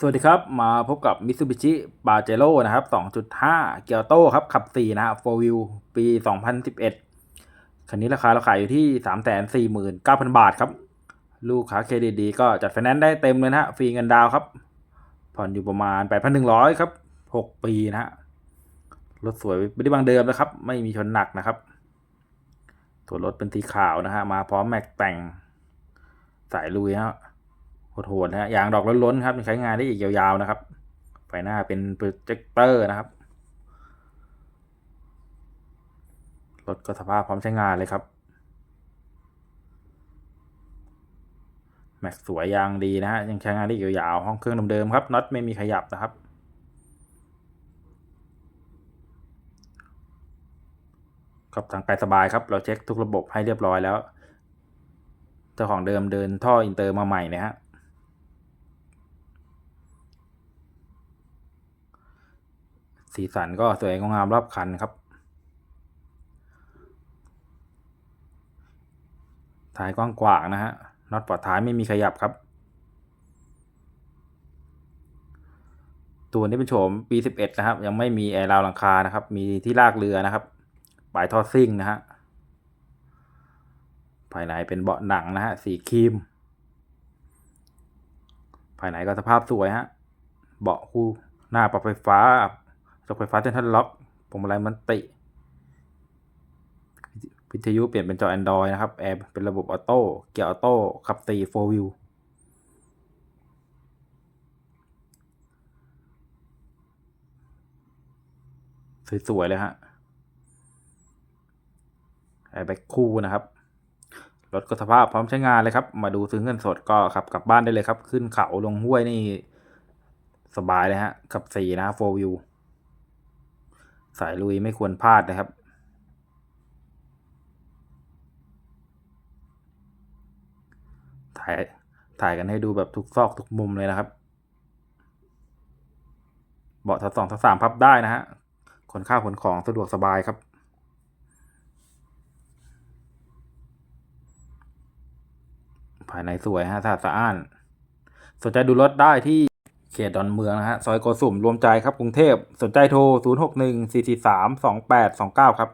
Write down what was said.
สวัสดีครับ มาพบกับ Mitsubishi Pajero นะครับ 2.5 เกียร์โต้ครับ ขับ 4 นะครับ 4 wheel ปี 2011 คันนี้ราคาเราขายอยู่ที่ 349,000 บาทครับ ลูกค้าเครดิตดีก็จัดไฟแนนซ์ได้เต็มเลยนะฮะฟรีเงินดาวครับ ผ่อนอยู่ประมาณ 8,100 ครับ 6 ปีนะฮะรถสวยไม่ได้บางเดิมนะครับ ไม่มีชนหนักนะครับ ตัวรถเป็นสีขาวนะฮะมาพร้อมแม็กแต่งสายลุยฮะ โหดๆนะฮะยางดอกล้นๆครับใช้งานได้อีกยาวๆนะครับ ไฟหน้าเป็นโปรเจคเตอร์นะครับ รถก็สภาพพร้อมใช้งานเลยครับ แม็กสวยยางดีนะฮะยังใช้งานได้อีกยาวๆห้องเครื่องเดิมๆครับน็อตไม่มีขยับนะครับกับทางไปสบายครับ เราเช็คทุกระบบให้เรียบร้อยแล้ว เจ้าของเดิมเดินท่ออินเตอร์มาใหม่นะฮะ สีสันก็สวยงามรอบคันครับ ท้ายกว้างๆนะฮะน็อตปลอดท้ายไม่มีขยับครับ ตัวนี้เป็นโฉมปี 11 นะครับ ยังไม่มีแอร์ราวหลังคานะครับ มีที่ลากเรือนะครับปลายท่อซิ่งนะฮะภายในเป็นเบาะหนังนะฮะสีครีม ภายในก็สภาพสวยฮะเบาะคู่หน้าปรับไฟฟ้า จกไฟฟ้าเซ็นทรัลล็อกพวงมาลัยมันติ วิทยุเปลี่ยนเป็นจอ Android นะครับ แอร์เป็นระบบออโต้ เกียร์ออโต้ ขับ4 4 wheel สวย ๆ เลยฮะ แอร์แบ็คคู่นะครับ รถก็สภาพพร้อมใช้งานเลยครับ มาดูซื้อเงินสดก็ขับกลับบ้านได้เลยครับ ขึ้นเขาลงห้วยนี่ สบายเลยฮะ ขับสี่นะโฟวิว สายลุยไม่ควรพลาดนะครับ ถ่าย ถ่ายกันให้ดูแบบทุกซอกทุกมุมเลยนะครับ เบาะทัสองทัสามพับได้นะฮะ ขนข้าวขนของสะดวกสบายครับภายในสวยฮะสะอาดสะอ้าน สนใจดูรถได้ที่ เขตดอนเมืองนะฮะ ซอยโกสุมรวมใจครับกรุงเทพ สนใจโทร 0 6 1 4 4 3 2 8 2 9 ครับ